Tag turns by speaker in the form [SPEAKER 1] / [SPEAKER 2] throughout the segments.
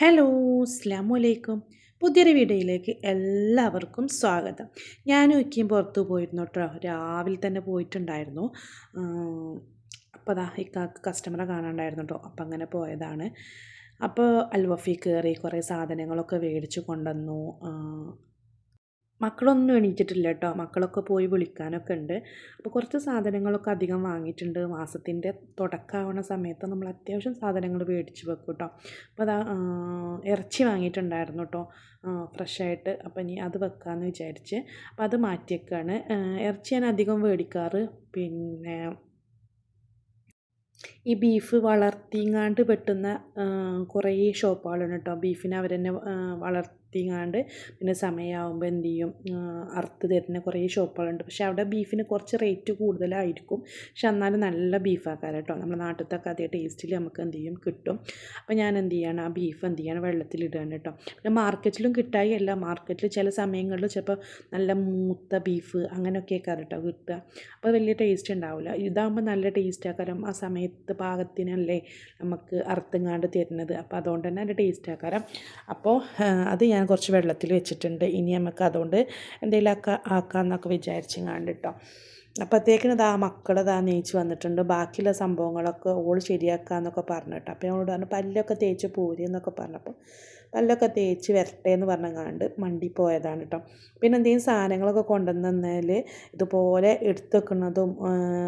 [SPEAKER 1] Hello അസ്ലാമു അലൈക്കും പുതിയൊരു വീഡിയോയിലേക്ക് എല്ലാവർക്കും സ്വാഗതം. ഞാൻ ഒക്കെയും പുറത്ത് പോയിരുന്നു കേട്ടോ രാവിലെ തന്നെ പോയിട്ടുണ്ടായിരുന്നു. അപ്പോൾ അതാ ഇക്കാക്ക് കസ്റ്റമറെ കാണാണ്ടായിരുന്നു കേട്ടോ അപ്പം അങ്ങനെ പോയതാണ്. അപ്പോൾ അൽവഫി കയറി കുറേ സാധനങ്ങളൊക്കെ മേടിച്ച് കൊണ്ടുവന്നു. മക്കളൊന്നും എണീറ്റിട്ടില്ല കേട്ടോ മക്കളൊക്കെ പോയി വിളിക്കാനൊക്കെ ഉണ്ട്. അപ്പോൾ കുറച്ച് സാധനങ്ങളൊക്കെ അധികം വാങ്ങിയിട്ടുണ്ട്. മാസത്തിന്റെ തുടക്കമാവണ സമയത്ത് നമ്മൾ അത്യാവശ്യം സാധനങ്ങൾ മേടിച്ച് വെക്കും കേട്ടോ അപ്പോൾ അതാ ഇറച്ചി വാങ്ങിയിട്ടുണ്ടായിരുന്നു കേട്ടോ ഫ്രഷായിട്ട് അപ്പോൾ ഇനി അത് വെക്കാമെന്ന് വിചാരിച്ച്. അപ്പോൾ അത് മാറ്റിയേക്കാണ്. ഇറച്ചി ഞാൻ അധികം മേടിക്കാറ്. പിന്നെ ഈ ബീഫ് വളർത്തിങ്ങാണ്ട് വെട്ടുന്ന കുറേ ഷോപ്പുകളുണ്ട് കേട്ടോ ബീഫിനെ അവർ തന്നെ വളർത്തിങ്ങാണ്ട് പിന്നെ സമയമാകുമ്പോൾ എന്ത് ചെയ്യും? അറുത്ത് തരുന്ന കുറേ ഷോപ്പുകളുണ്ട്. പക്ഷേ അവിടെ ബീഫിന് കുറച്ച് റേറ്റ് കൂടുതലായിരിക്കും. പക്ഷെ എന്നാലും നല്ല ബീഫാക്കാരം കേട്ടോ. നമ്മുടെ നാട്ടിലത്തെ അതേ ടേസ്റ്റിൽ നമുക്ക് എന്ത് ചെയ്യും? കിട്ടും. അപ്പോൾ ഞാൻ എന്ത് ചെയ്യണം? ആ ബീഫ് എന്ത് ചെയ്യണം? വെള്ളത്തിലിടുകയാണ് കേട്ടോ. പിന്നെ മാർക്കറ്റിലും കിട്ടായി അല്ല മാർക്കറ്റിൽ ചില സമയങ്ങളിൽ ചിലപ്പോൾ നല്ല മൂത്ത ബീഫ് അങ്ങനെയൊക്കെ കേട്ടോ കിട്ടുക. അപ്പോൾ വലിയ ടേസ്റ്റ് ഉണ്ടാവില്ല. ഇതാകുമ്പോൾ നല്ല ടേസ്റ്റ് ആ സമയത്ത് പാകത്തിനല്ലേ നമുക്ക് അർത്തുങ്ങാണ്ട് തരുന്നത്. അപ്പോൾ അതുകൊണ്ട് തന്നെ അതിന്റെ ടേസ്റ്റ് അപ്പോൾ അത് ഞാൻ കുറച്ച് വെള്ളത്തിൽ വെച്ചിട്ടുണ്ട്. ഇനി നമുക്ക് അതുകൊണ്ട് എന്തെങ്കിലും ആക്കാ ആക്കാമെന്നൊക്കെ വിചാരിച്ചങ്ങാണ്ട് കേട്ടോ അപ്പോഴത്തേക്കിന് ഇതാ മക്കളതാ നെയ്ച്ച് വന്നിട്ടുണ്ട്. ബാക്കിയുള്ള സംഭവങ്ങളൊക്കെ ഓൾ ശരിയാക്കാമെന്നൊക്കെ പറഞ്ഞിട്ട്. അപ്പോൾ ഞങ്ങളോട് പറഞ്ഞു പല്ലൊക്കെ തേച്ച് പോരി എന്നൊക്കെ പറഞ്ഞപ്പോൾ പല്ലൊക്കെ തേച്ച് വരട്ടെ എന്ന് പറഞ്ഞങ്ങാണ്ട് മണ്ടി പോയതാണ് കേട്ടോ പിന്നെ എന്തെങ്കിലും സാധനങ്ങളൊക്കെ കൊണ്ടുവന്നാൽ ഇതുപോലെ എടുത്തു വെക്കുന്നതും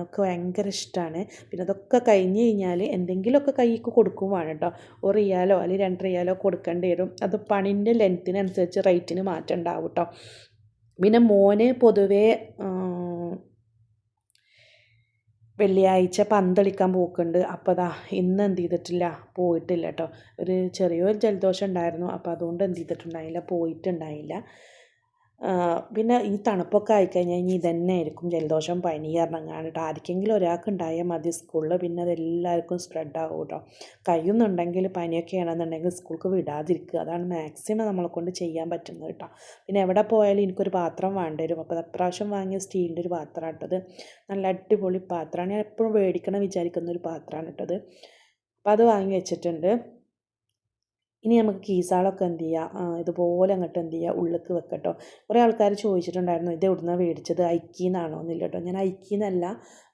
[SPEAKER 1] ഒക്കെ ഭയങ്കര ഇഷ്ടമാണ് പിന്നെ അതൊക്കെ കഴിഞ്ഞ് കഴിഞ്ഞാൽ എന്തെങ്കിലുമൊക്കെ കൈക്ക് കൊടുക്കും കേട്ടോ ഒരു റിയാലോ അല്ലെങ്കിൽ രണ്ട് റിയാലോ കൊടുക്കേണ്ടി വരും. അത് പണിന്റെ ലെങ്ത്തിനനുസരിച്ച് റേറ്റിന് മാറ്റം ഉണ്ടാവും കേട്ടോ പിന്നെ മോന് പൊതുവേ വെള്ളിയാഴ്ച പന്തളിക്കാൻ പോക്കുണ്ട്. അപ്പോൾ അതാ ഇന്ന് എന്ത് ചെയ്തിട്ടില്ല? പോയിട്ടില്ല കേട്ടോ ഒരു ചെറിയൊരു ജലദോഷം ഉണ്ടായിരുന്നു. അപ്പോൾ അതുകൊണ്ട് എന്ത് ചെയ്തിട്ടുണ്ടായില്ല? പോയിട്ടുണ്ടായില്ല. പിന്നെ ഈ തണുപ്പൊക്കെ ആയിക്കഴിഞ്ഞാൽ ഇനി ഇതന്നെ ആയിരിക്കും ജലദോഷം പനി കാണിട്ട് ആർക്കെങ്കിലും ഒരാൾക്ക് ഉണ്ടായാൽ മതി സ്കൂളിൽ പിന്നെ അതെല്ലാവർക്കും സ്പ്രെഡ് ആകും കേട്ടോ കഴിയുന്നുണ്ടെങ്കിൽ പനിയൊക്കെ ആണെന്നുണ്ടെങ്കിൽ സ്കൂൾക്ക് വിടാതിരിക്കുക. അതാണ് മാക്സിമം നമ്മളെ കൊണ്ട് ചെയ്യാൻ പറ്റുന്നത് കേട്ടോ. പിന്നെ എവിടെ പോയാലും എനിക്കൊരു പാത്രം വേണ്ടി വരും അപ്പോൾ അപ്രാവശ്യം വാങ്ങിയ സ്റ്റീലിന്റെ ഒരു പാത്രമാണ് ഇട്ടത് നല്ല അടിപൊളി പാത്രമാണ്. ഞാൻ എപ്പോഴും മേടിക്കണം വിചാരിക്കുന്ന ഒരു പാത്രമാണ് ഇട്ടത് അപ്പോൾ അത് വാങ്ങി വെച്ചിട്ടുണ്ട്. ഇനി നമുക്ക് കീസാളൊക്കെ എന്ത് ചെയ്യുക ഇതുപോലെ അങ്ങോട്ട് എന്ത് ചെയ്യുക ഉള്ളിലേക്ക് വെക്കട്ടോ. കുറേ ആൾക്കാർ ചോദിച്ചിട്ടുണ്ടായിരുന്നു ഇത് എവിടുന്നാണ് മേടിച്ചത്? ഐക്കീന്നാണോ? എന്നില്ല കേട്ടോ ഞാൻ ഐക്കീന്നല്ല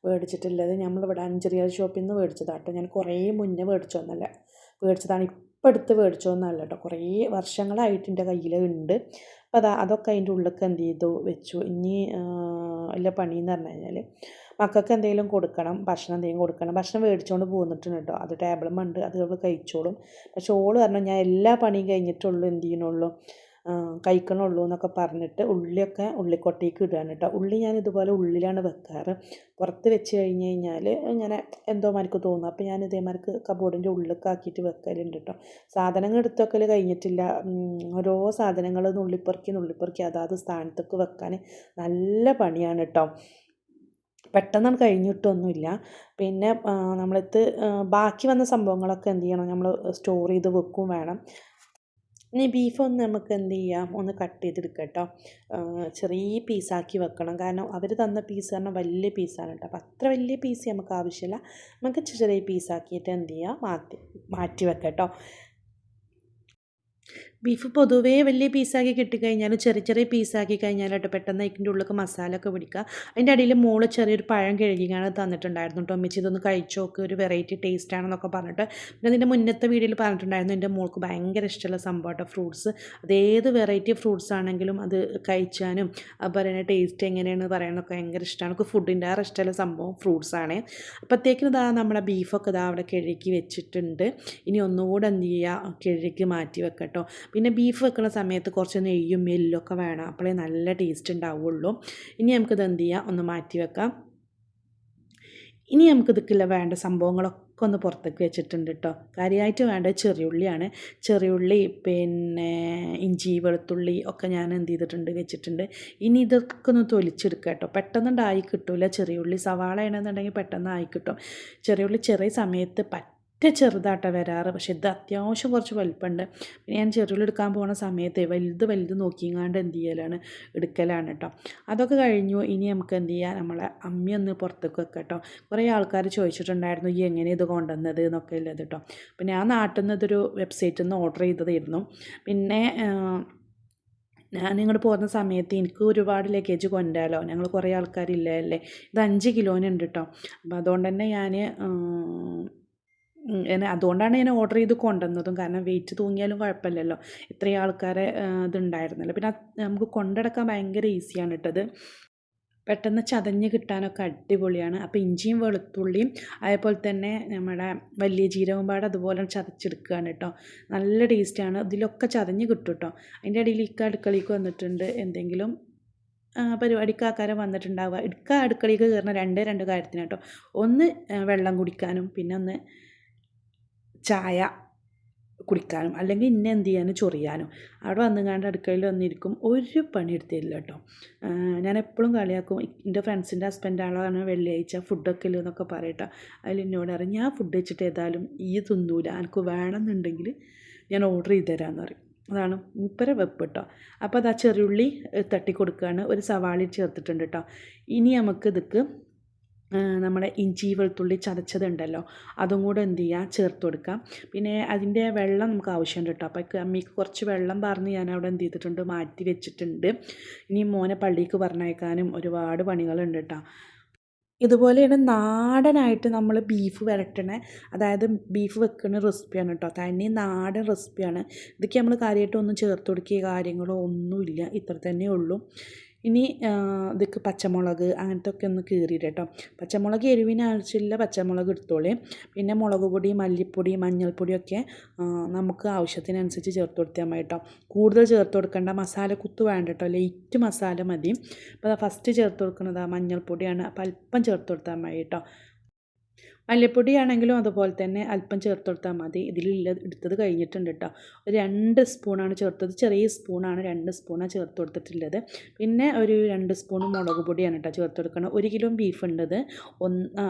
[SPEAKER 1] മേടിച്ചിട്ടുള്ളത്. നമ്മളിവിടെ അഞ്ചറിയ ഷോപ്പിൽ നിന്ന് മേടിച്ചതാട്ടോ. ഞാൻ കുറേ മുന്നേ മേടിച്ചോന്നല്ല. മേടിച്ചതാണ്. ഇപ്പം എടുത്ത് മേടിച്ചോന്നല്ല കേട്ടോ കുറേ വർഷങ്ങളായിട്ട് എന്റെ കയ്യിൽ ഉണ്ട് അപ്പോൾ അതാ അതൊക്കെ അതിന്റെ ഉള്ളിലേക്ക് എന്ത് ചെയ്തു? വെച്ചു. ഇനി എല്ലാ പണിയെന്ന് പറഞ്ഞു കഴിഞ്ഞാൽ മക്കൾക്ക് എന്തെങ്കിലും കൊടുക്കണം ഭക്ഷണം എന്തെങ്കിലും കൊടുക്കണം ഭക്ഷണം മേടിച്ചുകൊണ്ട് പോന്നിട്ടുണ്ട് കേട്ടോ. അത് ടേബിളും ഉണ്ട് അത് അവൾ കഴിച്ചോളും. പക്ഷെ ഓൾ പറഞ്ഞു ഞാൻ എല്ലാ പണിയും കഴിഞ്ഞിട്ടുള്ളൂ എന്ത് ചെയ്യണുള്ളൂ കഴിക്കണുള്ളൂ എന്നൊക്കെ പറഞ്ഞിട്ട് ഉള്ളിയൊക്കെ ഉള്ളിക്കൊട്ടേക്ക് ഇടുകയാണ് കേട്ടോ. ഉള്ളി ഞാൻ ഇതുപോലെ ഉള്ളിലാണ് വെക്കാറ്. പുറത്ത് വെച്ച് കഴിഞ്ഞ് കഴിഞ്ഞാൽ ഇങ്ങനെ എന്തോ മാർക്ക് തോന്നും. അപ്പോൾ ഞാൻ ഇതേമാർക്ക് കബോർഡിന്റെ ഉള്ളിലൊക്കെ ആക്കിയിട്ട് വെക്കലുണ്ട് കേട്ടോ. സാധനങ്ങൾ എടുത്ത് വെക്കൽ കഴിഞ്ഞിട്ടില്ല. ഓരോ സാധനങ്ങൾ നുള്ളിപ്പെറുക്കി നുള്ളിപ്പെറുക്കി അതാത് സ്ഥാനത്തൊക്കെ വെക്കാൻ നല്ല പണിയാണ് കേട്ടോ. പെട്ടെന്ന് കഴിഞ്ഞിട്ടൊന്നുമില്ല പിന്നെ നമ്മളടുത്ത് ബാക്കി വന്ന സംഭവങ്ങളൊക്കെ എന്ത് ചെയ്യണം? നമ്മൾ സ്റ്റോർ ചെയ്ത് വെക്കും വേണം. ഇനി ബീഫ് ഒന്ന് നമുക്ക് എന്ത് ചെയ്യാം? ഒന്ന് കട്ട് ചെയ്തെടുക്കാം കേട്ടോ ചെറിയ പീസാക്കി വെക്കണം. കാരണം അവർ തന്ന പീസ് പറഞ്ഞാൽ വലിയ പീസാണ് കേട്ടോ. അപ്പോൾ അത്ര വലിയ പീസ് നമുക്ക് ആവശ്യമില്ല. നമുക്ക് ചെറിയ പീസാക്കിയിട്ട് എന്ത് ചെയ്യുക മാറ്റി മാറ്റി വെക്കാം കേട്ടോ ബീഫ് പൊതുവേ വലിയ പീസാക്കി കിട്ടിക്കഴിഞ്ഞാൽ ചെറിയ ചെറിയ പീസാക്കി കഴിഞ്ഞാലായിട്ട് പെട്ടെന്ന് അതിന്റെ ഉള്ളിലൊക്കെ മസാല ഒക്കെ പിടിക്കുക. അതിന്റെ അടിയിൽ മോൾ ചെറിയൊരു പഴം കഴുകിയാണ് തന്നിട്ടുണ്ടായിരുന്നു കേട്ടോ അമ്മച്ചി. ഇതൊന്ന് കഴിച്ചു ഒരു വെറൈറ്റി ടേസ്റ്റ് ആണെന്നൊക്കെ പറഞ്ഞിട്ട്. പിന്നെ അതിന്റെ മുന്നത്തെ വീഡിയോയിൽ പറഞ്ഞിട്ടുണ്ടായിരുന്നു എന്റെ മോൾക്ക് ഭയങ്കര ഇഷ്ടമുള്ള സംഭവം കേട്ടോ ഫ്രൂട്ട്സ് അതേത് വെറൈറ്റി ഫ്രൂട്ട്സ് ആണെങ്കിലും അത് കഴിച്ചാനും പറയുന്ന ടേസ്റ്റ് എങ്ങനെയാണ് പറയാനൊക്കെ ഭയങ്കര ഇഷ്ടമാണ്. നമുക്ക് ഫുഡിന്റെ ആ ഇഷ്ടമുള്ള സംഭവം ഫ്രൂട്ട്സ് ആണ്. അപ്പോഴത്തേക്കും ഇതാ നമ്മുടെ ബീഫൊക്കെ ഇതാ അവിടെ കഴുകി വെച്ചിട്ടുണ്ട്. ഇനി ഒന്നുകൂടെ എന്ത് ചെയ്യുക? കഴുകി മാറ്റി വെക്കട്ടോ പിന്നെ ബീഫ് വെക്കുന്ന സമയത്ത് കുറച്ച് നെയ്യും എല്ലൊക്കെ വേണം. അപ്പോഴേ നല്ല ടേസ്റ്റ് ഉണ്ടാവുള്ളൂ. ഇനി നമുക്കിത് എന്ത് ചെയ്യാം? ഒന്ന് മാറ്റി വെക്കാം. ഇനി നമുക്ക് ഇതൊക്കെയുള്ള വേണ്ട സംഭവങ്ങളൊക്കെ ഒന്ന് പുറത്തേക്ക് വെച്ചിട്ടുണ്ട് കേട്ടോ കാര്യമായിട്ട് വേണ്ട ചെറിയുള്ളിയാണ്. ചെറിയുള്ളി പിന്നെ ഇഞ്ചി വെളുത്തുള്ളി ഒക്കെ ഞാൻ എന്ത് ചെയ്തിട്ടുണ്ട് വെച്ചിട്ടുണ്ട്. ഇനി ഇതൊക്കെ ഒന്ന് തൊലിച്ചെടുക്കുക കേട്ടോ പെട്ടെന്നുണ്ടായി കിട്ടില്ല ചെറിയുള്ളി. സവാള ആണെന്നുണ്ടെങ്കിൽ പെട്ടെന്ന് ആയി കിട്ടും. ചെറിയുള്ളി ചെറിയ സമയത്ത് ചെറുതാട്ട വരാറ്. പക്ഷെ ഇത് അത്യാവശ്യം കുറച്ച് വലിപ്പമുണ്ട്. പിന്നെ ഞാൻ ചെറുകൾ എടുക്കാൻ പോകുന്ന സമയത്ത് വലുത് വലുത് നോക്കിങ്ങാണ്ട് എന്ത് ചെയ്യലാണ്? എടുക്കലാണ് കേട്ടോ അതൊക്കെ കഴിഞ്ഞു. ഇനി നമുക്ക് എന്ത് ചെയ്യാം? നമ്മളെ അമ്മി ഒന്ന് പുറത്തേക്ക് വെക്കാം കേട്ടോ കുറേ ആൾക്കാർ ചോദിച്ചിട്ടുണ്ടായിരുന്നു ഈ എങ്ങനെ ഇത് കൊണ്ടുവന്നത്? എന്നൊക്കെ ഉള്ളത് കേട്ടോ അപ്പം ഞാൻ നാട്ടിൽ നിന്ന് ഇതൊരു വെബ്സൈറ്റിൽ നിന്ന് ഓർഡർ ചെയ്തതായിരുന്നു. പിന്നെ ഞാൻ ഇങ്ങോട്ട് പോകുന്ന സമയത്ത് എനിക്ക് ഒരുപാട് ലഗേജ് കൊണ്ടാലോ ഞങ്ങൾ കുറേ ആൾക്കാരില്ലേ? അല്ലേ? ഇത് അഞ്ച് കിലോനുണ്ട് കേട്ടോ അപ്പോൾ അതുകൊണ്ട് തന്നെ ഞാൻ അതുകൊണ്ടാണ് ഞാൻ ഓർഡർ ചെയ്ത് കൊണ്ടുവന്നതും. കാരണം വെയിറ്റ് തൂങ്ങിയാലും കുഴപ്പമില്ലല്ലോ. ഇത്രയും ആൾക്കാരെ ഇതുണ്ടായിരുന്നല്ലോ. പിന്നെ നമുക്ക് കൊണ്ടടക്കാൻ ഭയങ്കര ഈസിയാണ് ഇട്ടത് പെട്ടെന്ന് ചതഞ്ഞ് കിട്ടാനൊക്കെ അടിപൊളിയാണ്. അപ്പോൾ ഇഞ്ചിയും വെളുത്തുള്ളിയും അതേപോലെ തന്നെ നമ്മുടെ വലിയ ജീരകം പാട് അതുപോലെ ചതച്ചെടുക്കുകയാണ് കേട്ടോ നല്ല ടേസ്റ്റാണ് ഇതിലൊക്കെ ചതഞ്ഞ് കിട്ടും കേട്ടോ അതിന്റെ ഇടയിൽ ഇക്ക അടുക്കളയ്ക്ക് വന്നിട്ടുണ്ട്. എന്തെങ്കിലും പരിപാടിക്ക് ആൾക്കാരെ വന്നിട്ടുണ്ടാവുക. ഇടുക്ക അടുക്കളയ്ക്ക് കയറുന്ന രണ്ടേ രണ്ട് കാര്യത്തിന് കേട്ടോ ഒന്ന് വെള്ളം കുടിക്കാനും പിന്നെ ഒന്ന് ചായ കുടിക്കാനും അല്ലെങ്കിൽ ഇന്നെ എന്ത് ചെയ്യാനും ചൊറിയാനും. അവിടെ വന്നുകൊണ്ട് അടുക്കളയിൽ വന്നിരിക്കും ഒരു പണി എടുത്തില്ല കേട്ടോ ഞാൻ എപ്പോഴും കളിയാക്കും. എന്റെ ഫ്രണ്ട്സിന്റെ ഹസ്ബൻഡാളാണ് വെള്ളിയാഴ്ച ഫുഡൊക്കെ ഇല്ല എന്നൊക്കെ പറയട്ടോ അതിൽ എന്നോട് പറയും ഞാൻ ഫുഡ് വെച്ചിട്ട് ഏതായാലും ഈ തിന്നൂല. എനിക്ക് വേണമെന്നുണ്ടെങ്കിൽ ഞാൻ ഓർഡർ ചെയ്ത് തരാമെന്ന് പറയും. അതാണ് മൂപ്പര വെപ്പ് കേട്ടോ. അപ്പോൾ അത് ആ ചെറിയുള്ളി തട്ടി കൊടുക്കുകയാണ് ഒരു സവാളി ചേർത്തിട്ടുണ്ട് കേട്ടോ. ഇനി നമുക്ക് ഇതൊക്കെ നമ്മുടെ ഇഞ്ചി വെളുത്തുള്ളി ചതച്ചതുണ്ടല്ലോ. അതും കൂടെ എന്ത് ചെയ്യുക ചേർത്ത് കൊടുക്കാം. പിന്നെ അതിന്റെ വെള്ളം നമുക്ക് ആവശ്യമുണ്ട് കേട്ടോ. അപ്പോൾ അമ്മിക്ക് കുറച്ച് വെള്ളം പറഞ്ഞ് ഞാൻ അവിടെ എന്ത് ചെയ്തിട്ടുണ്ട്? മാറ്റി വെച്ചിട്ടുണ്ട്. ഇനി മോനെ പള്ളിക്ക് പറഞ്ഞയക്കാനും ഒരുപാട് പണികളുണ്ട് കേട്ടോ. ഇതുപോലെയാണ് നാടനായിട്ട് നമ്മൾ ബീഫ് വരട്ടണ. അതായത് ബീഫ് വെക്കുന്ന റെസിപ്പിയാണ് കേട്ടോ. തന്നെ നാടൻ റെസിപ്പിയാണ് ഇതൊക്കെ നമ്മൾ കാര്യമായിട്ടൊന്നും ചേർത്ത് കൊടുക്കിയ കാര്യങ്ങളോ ഒന്നുമില്ല. ഇത്ര തന്നെ ഉള്ളൂ. ഇനി ഇതിക്ക് പച്ചമുളക് അങ്ങനത്തെ ഒക്കെ ഒന്ന് കീറിയിട്ട് കേട്ടോ പച്ചമുളക് എരിവിന് ആവശ്യമില്ല പച്ചമുളക് എടുത്തോളേ. പിന്നെ മുളക് പൊടി മല്ലിപ്പൊടി മഞ്ഞൾപ്പൊടിയൊക്കെ നമുക്ക് ആവശ്യത്തിനനുസരിച്ച് ചേർത്ത് കൊടുത്താൽ മതി കൂടുതൽ ചേർത്ത് കൊടുക്കേണ്ട മസാല കുത്ത് വേണ്ട കേട്ടോ ലൈറ്റ് മസാല മതി. അപ്പോൾ ഫസ്റ്റ് ചേർത്ത് കൊടുക്കുന്നത് മഞ്ഞൾപ്പൊടിയാണ്. അപ്പോൾ അല്പം ചേർത്ത് കൊടുത്താൽ മതി കേട്ടോ. മല്ലിപ്പൊടിയാണെങ്കിലും അതുപോലെ തന്നെ അല്പം ചേർത്ത് കൊടുത്താൽ മതി. ഇതിലുള്ള എടുത്തത് കഴിഞ്ഞിട്ടുണ്ട് കേട്ടോ ഒരു രണ്ട് സ്പൂണാണ് ചേർത്തത്. ചെറിയ സ്പൂണാണ് രണ്ട് സ്പൂണാണ് ചേർത്ത് കൊടുത്തിട്ടുള്ളത്. പിന്നെ ഒരു രണ്ട് സ്പൂൺ മുളക് പൊടിയാണ് കേട്ടോ ചേർത്ത് കൊടുക്കണം ഒരു കിലോ ബീഫ് ഉണ്ടത്. ഒന്ന്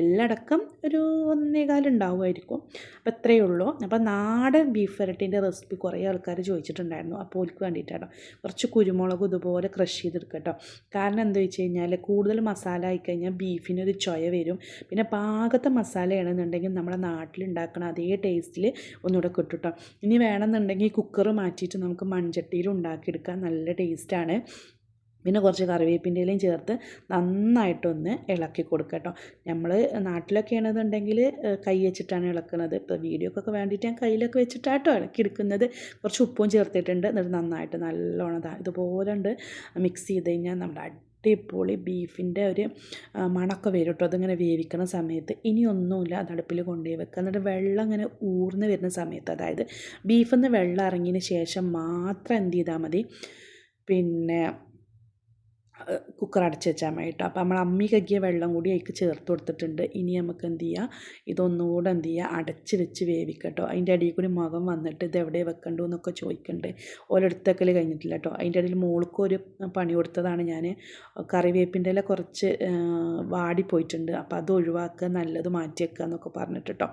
[SPEAKER 1] എല്ലടക്കം ഒരു ഒന്നേകാൽ ഉണ്ടാവുമായിരിക്കും. അപ്പോൾ ഇത്രയേ ഉള്ളൂ. അപ്പോൾ നാടൻ ബീഫ് വരട്ടിന്റെ റെസിപ്പി കുറേ ആൾക്കാർ ചോദിച്ചിട്ടുണ്ടായിരുന്നു. അപ്പോൾ ഓൽക്ക് വേണ്ടിയിട്ടാണ് കുറച്ച് കുരുമുളക് ഇതുപോലെ ക്രഷ് ചെയ്തെടുക്കുക കേട്ടോ. കാരണം എന്താ വെച്ച് കഴിഞ്ഞാൽ കൂടുതൽ മസാല ആയിക്കഴിഞ്ഞാൽ ബീഫിനൊരു ചൊയ വരും. പിന്നെ പാകത്തെ മസാലയാണെന്നുണ്ടെങ്കിൽ നമ്മുടെ നാട്ടിലുണ്ടാക്കണ അതേ ടേസ്റ്റിൽ ഒന്നുകൂടെ കിട്ടും കേട്ടോ. ഇനി വേണമെന്നുണ്ടെങ്കിൽ കുക്കർ മാറ്റിയിട്ട് നമുക്ക് മൺചട്ടിയിൽ ഉണ്ടാക്കിയെടുക്കാൻ നല്ല ടേസ്റ്റാണ്. പിന്നെ കുറച്ച് കറിവേപ്പിന്റെ ഇലയും ചേർത്ത് നന്നായിട്ടൊന്ന് ഇളക്കി കൊടുക്കുക കേട്ടോ. നമ്മൾ നാട്ടിലൊക്കെ ആണെന്നുണ്ടെങ്കിൽ കൈ വെച്ചിട്ടാണ് ഇളക്കുന്നത്. ഇപ്പോൾ വീഡിയോക്കൊക്കെ വേണ്ടിയിട്ട് ഞാൻ കയ്യിലൊക്കെ വെച്ചിട്ടാട്ടോ ഇളക്കി എടുക്കുന്നത്. കുറച്ച് ഉപ്പും ചേർത്തിട്ടുണ്ട്. എന്നിട്ട് നന്നായിട്ട് നല്ലോണം ഇതുപോലെ ഉണ്ട്. മിക്സ് ചെയ്ത് കഴിഞ്ഞാൽ നമ്മുടെ അടിപൊളി ബീഫിന്റെ ഒരു മണമൊക്കെ വരും കേട്ടോ. അതിങ്ങനെ വേവിക്കുന്ന സമയത്ത്. ഇനിയൊന്നുമില്ല. അത് അടുപ്പിൽ കൊണ്ടുപോയി വെക്കുക. എന്നിട്ട് വെള്ളം അങ്ങനെ ഊർന്ന് വരുന്ന സമയത്ത് അതായത് ബീഫിൽ നിന്ന് വെള്ളം ഇറങ്ങിയതിന് ശേഷം മാത്രം എന്ത് ചെയ്താൽ മതി. പിന്നെ കുക്കർ അടച്ച് വെച്ചാൽ മതി കേട്ടോ അപ്പോൾ നമ്മൾ അമ്മി കക്കിയ വെള്ളം കൂടി അതിക്ക് ചേർത്ത് കൊടുത്തിട്ടുണ്ട്. ഇനി നമുക്ക് എന്ത് ചെയ്യുക ഇതൊന്നുകൂടെ എന്ത് ചെയ്യുക അടച്ച് വെച്ച് വേവിക്കട്ടോ. അതിന്റെ അടിയിൽ കൂടി മുഖം വന്നിട്ട് ഇത് എവിടെ വെക്കണ്ടു എന്നൊക്കെ ചോദിക്കുന്നുണ്ട് ഓരോടുത്തക്കൽ കഴിഞ്ഞിട്ടില്ല കേട്ടോ. അതിന്റെ ഇടയിൽ മോൾക്ക് ഒരു പണി കൊടുത്തതാണ് ഞാൻ. കറിവേപ്പിന്റെ ഇല കുറച്ച് വാടിപ്പോയിട്ടുണ്ട്. അപ്പോൾ അത് ഒഴിവാക്കുക നല്ലത് മാറ്റി വെക്കുക എന്നൊക്കെ പറഞ്ഞിട്ട് കേട്ടോ.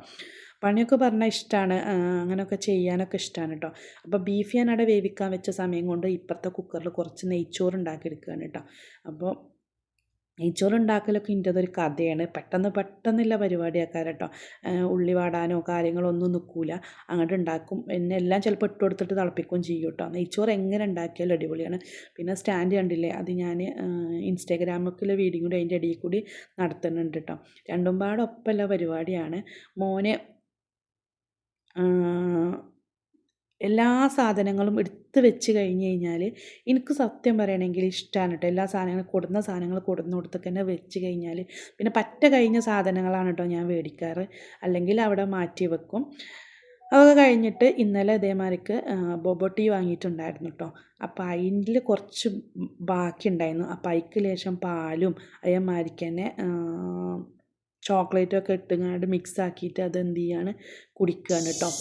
[SPEAKER 1] പണിയൊക്കെ പറഞ്ഞാൽ ഇഷ്ടമാണ് അങ്ങനെയൊക്കെ ചെയ്യാനൊക്കെ ഇഷ്ടമാണ് കേട്ടോ അപ്പോൾ ബീഫ് ഞാൻ അവിടെ വേവിക്കാൻ വെച്ച സമയം കൊണ്ട് ഇപ്പുറത്തെ കുക്കറിൽ കുറച്ച് നെയ്ച്ചോറ് ഉണ്ടാക്കിയെടുക്കുകയാണ് കേട്ടോ അപ്പോൾ നെയ്ച്ചോറ് ഉണ്ടാക്കലൊക്കെ ഒരു കഥയാണ്. പെട്ടെന്ന് പെട്ടെന്നുള്ള പരിപാടിയാക്കാൻ കേട്ടോ ഉള്ളി വാടാനോ കാര്യങ്ങളോ ഒന്നും നിൽക്കില്ല അങ്ങോട്ട് ഉണ്ടാക്കും. പിന്നെ എല്ലാം ചിലപ്പോൾ ഇട്ട് കൊടുത്തിട്ട് തിളപ്പിക്കുകയും ചെയ്യും കേട്ടോ നെയ്ച്ചോറ് എങ്ങനെ ഉണ്ടാക്കിയാലും അടിപൊളിയാണ്. പിന്നെ സ്റ്റാൻഡ് കണ്ടില്ലേ? അത് ഞാൻ ഇൻസ്റ്റാഗ്രാമൊക്കെയുള്ള വീഡിയോ കൂടി അതിന്റെ ഇടയിൽ കൂടി നടത്തുന്നുണ്ട് കേട്ടോ രണ്ടും പാടൊപ്പമുള്ള പരിപാടിയാണ്. മോനെ എല്ലാ സാധനങ്ങളും എടുത്ത് വെച്ച് കഴിഞ്ഞ് കഴിഞ്ഞാൽ എനിക്ക് സത്യം പറയണമെങ്കിൽ ഇഷ്ടമാണ് കേട്ടോ എല്ലാ സാധനങ്ങളും കൊടുന്ന സാധനങ്ങൾ കൊടുന്ന കൊടുത്തൊക്കെ തന്നെ വെച്ച് കഴിഞ്ഞാൽ പിന്നെ പറ്റ കഴിഞ്ഞ സാധനങ്ങളാണ് കേട്ടോ ഞാൻ മേടിക്കാറ് അല്ലെങ്കിൽ അവിടെ മാറ്റി വെക്കും. അതൊക്കെ കഴിഞ്ഞിട്ട് ഇന്നലെ ഇതേമാതിരിക്ക് ബോബോ ടീ വാങ്ങിയിട്ടുണ്ടായിരുന്നു കേട്ടോ അപ്പോൾ അതിൽ കുറച്ച് ബാക്കി ഉണ്ടായിരുന്നു അപ്പോൾ അതിക്ക് ലേശം പാലും അതേമാതിരിക്ക് തന്നെ ചോക്ലേറ്റൊക്കെ ഇങ്ങനെ മിക്സ് ആക്കിയിട്ട് അത് എന്ത് ചെയ്യാണ്? കുടിക്കുകയാണ് കേട്ടോ